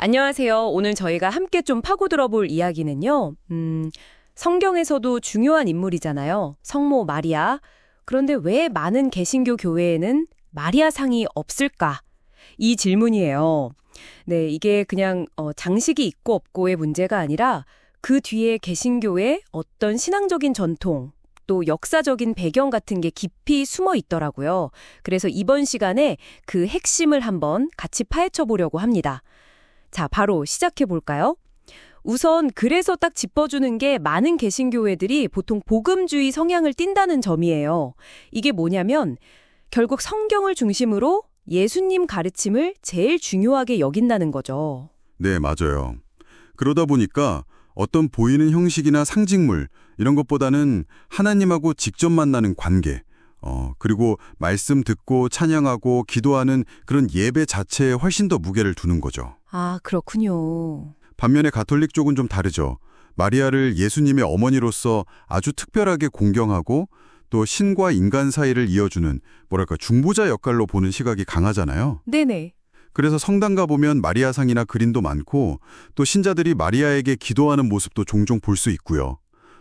안녕하세요. 오늘 저희가 함께 좀 파고들어 볼 이야기는요. 음, 성경에서도 중요한 인물이잖아요. 성모 마리아. 그런데 왜 많은 개신교 교회에는 마리아 상이 없을까? 이 질문이에요. 네, 이게 그냥 어, 장식이 있고 없고의 문제가 아니라 그 뒤에 개신교의 어떤 신앙적인 전통, 또 역사적인 배경 같은 게 깊이 숨어 있더라고요. 그래서 이번 시간에 그 핵심을 한번 같이 파헤쳐 보려고 합니다. 자, 바로 시작해 볼까요? 우선 그래서 딱 짚어주는 게 많은 개신교회들이 보통 복음주의 성향을 띈다는 점이에요. 이게 뭐냐면 결국 성경을 중심으로 예수님 가르침을 제일 중요하게 여긴다는 거죠. 네, 맞아요. 그러다 보니까 어떤 보이는 형식이나 상징물 이런 것보다는 하나님하고 직접 만나는 관계, 어, 그리고 말씀 듣고 찬양하고 기도하는 그런 예배 자체에 훨씬 더 무게를 두는 거죠. 아, 그렇군요. 반면에 가톨릭 쪽은 좀 다르죠. 마리아를 예수님의 어머니로서 아주 특별하게 공경하고 또 신과 인간 사이를 이어주는 뭐랄까 중보자 역할로 보는 시각이 강하잖아요. 네네. 그래서 성당 가보면 마리아상이나 그림도 많고 또 신자들이 마리아에게 기도하는 모습도 종종 볼 수 있고요.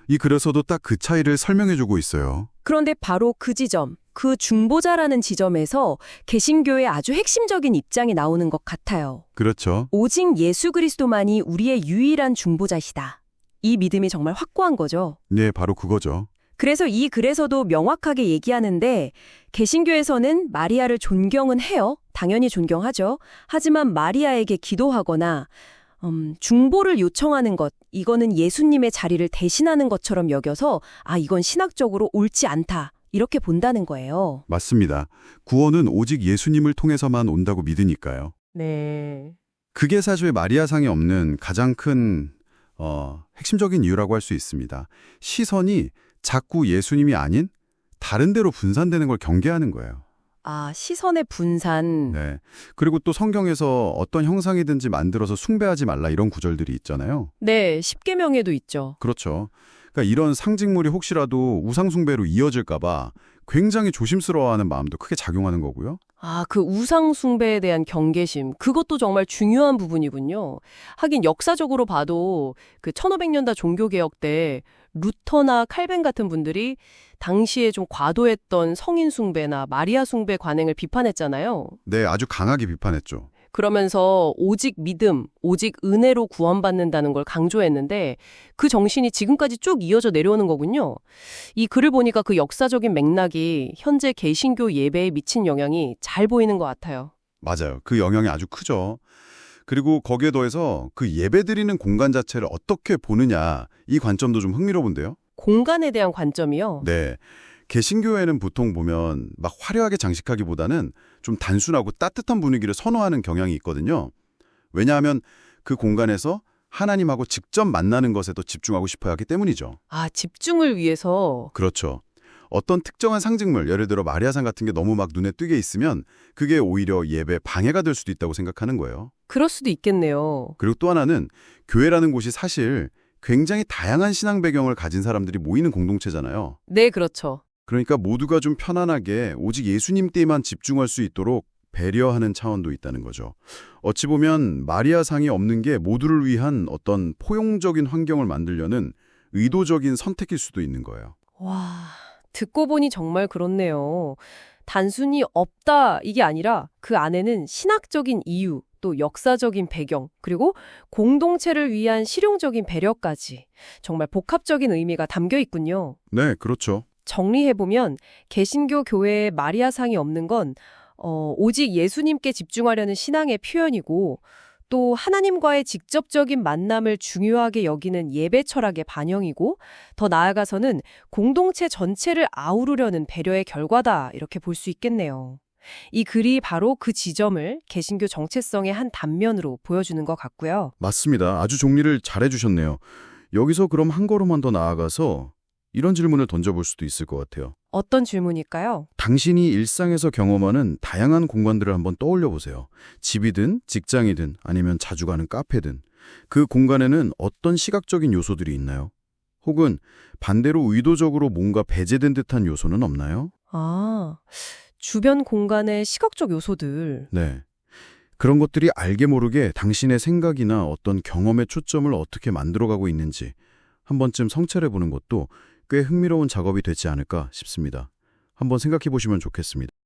이 글에서도 딱 그 차이를 설명해주고 있어요. 그런데 바로 그 지점, 그 중보자라는 지점에서 개신교의 아주 핵심적인 입장이 나오는 것 같아요. 그렇죠. 오직 예수 그리스도만이 우리의 유일한 중보자시다. 이 믿음이 정말 확고한 거죠. 네, 바로 그거죠. 그래서 이 글에서도 명확하게 얘기하는데 개신교에서는 마리아를 존경은 해요. 당연히 존경하죠. 하지만 마리아에게 기도하거나 음, 중보를 요청하는 것, 이거는 예수님의 자리를 대신하는 것처럼 여겨서 아, 이건 신학적으로 옳지 않다. 이렇게 본다는 거예요. 맞습니다. 구원은 오직 예수님을 통해서만 온다고 믿으니까요. 네. 그게 사실 마리아상에 없는 가장 큰 어, 핵심적인 이유라고 할 수 있습니다. 시선이 자꾸 예수님이 아닌 다른 데로 분산되는 걸 경계하는 거예요. 아, 시선의 분산. 네. 그리고 또 성경에서 어떤 형상이든지 만들어서 숭배하지 말라 이런 구절들이 있잖아요. 네, 십계명에도 있죠. 그렇죠. 그러니까 이런 상징물이 혹시라도 우상 숭배로 이어질까 봐 굉장히 조심스러워하는 마음도 크게 작용하는 거고요. 아, 그 우상 숭배에 대한 경계심. 그것도 정말 중요한 부분이군요. 하긴 역사적으로 봐도 그 1500년대 종교 개혁 때 루터나 칼벤 같은 분들이 당시에 좀 과도했던 성인 숭배나 마리아 숭배 관행을 비판했잖아요. 네, 아주 강하게 비판했죠. 그러면서 오직 믿음, 오직 은혜로 구원받는다는 걸 강조했는데 그 정신이 지금까지 쭉 이어져 내려오는 거군요. 이 글을 보니까 그 역사적인 맥락이 현재 개신교 예배에 미친 영향이 잘 보이는 것 같아요. 맞아요. 그 영향이 아주 크죠. 그리고 거기에 더해서 그 예배드리는 공간 자체를 어떻게 보느냐 이 관점도 좀 흥미로운데요. 공간에 대한 관점이요. 네. 개신교회는 보통 보면 막 화려하게 장식하기보다는 좀 단순하고 따뜻한 분위기를 선호하는 경향이 있거든요. 왜냐하면 그 공간에서 하나님하고 직접 만나는 것에 더 집중하고 싶어 하기 때문이죠. 아, 집중을 위해서. 그렇죠. 어떤 특정한 상징물, 예를 들어 마리아상 같은 게 너무 막 눈에 띄게 있으면 그게 오히려 예배 방해가 될 수도 있다고 생각하는 거예요. 그럴 수도 있겠네요. 그리고 또 하나는 교회라는 곳이 사실 굉장히 다양한 신앙 배경을 가진 사람들이 모이는 공동체잖아요. 네, 그렇죠. 그러니까 모두가 좀 편안하게 오직 예수님 때만 집중할 수 있도록 배려하는 차원도 있다는 거죠. 어찌 보면 마리아상이 없는 게 모두를 위한 어떤 포용적인 환경을 만들려는 의도적인 선택일 수도 있는 거예요. 와, 듣고 보니 정말 그렇네요. 단순히 없다 이게 아니라 그 안에는 신학적인 이유, 또 역사적인 배경, 그리고 공동체를 위한 실용적인 배려까지 정말 복합적인 의미가 담겨 있군요. 네, 그렇죠. 정리해보면 개신교 교회에 마리아상이 없는 건 어, 오직 예수님께 집중하려는 신앙의 표현이고 또 하나님과의 직접적인 만남을 중요하게 여기는 예배 철학의 반영이고 더 나아가서는 공동체 전체를 아우르려는 배려의 결과다 이렇게 볼 수 있겠네요. 이 글이 바로 그 지점을 개신교 정체성의 한 단면으로 보여주는 것 같고요. 맞습니다. 아주 정리를 잘 해주셨네요. 여기서 그럼 한 걸음만 더 나아가서 이런 질문을 던져볼 수도 있을 것 같아요. 어떤 질문일까요? 당신이 일상에서 경험하는 다양한 공간들을 한번 떠올려 보세요. 집이든 직장이든 아니면 자주 가는 카페든 그 공간에는 어떤 시각적인 요소들이 있나요? 혹은 반대로 의도적으로 뭔가 배제된 듯한 요소는 없나요? 아, 주변 공간의 시각적 요소들. 네. 그런 것들이 알게 모르게 당신의 생각이나 어떤 경험의 초점을 어떻게 만들어가고 있는지 한 번쯤 성찰해 보는 것도 꽤 흥미로운 작업이 되지 않을까 싶습니다. 한번 생각해 보시면 좋겠습니다.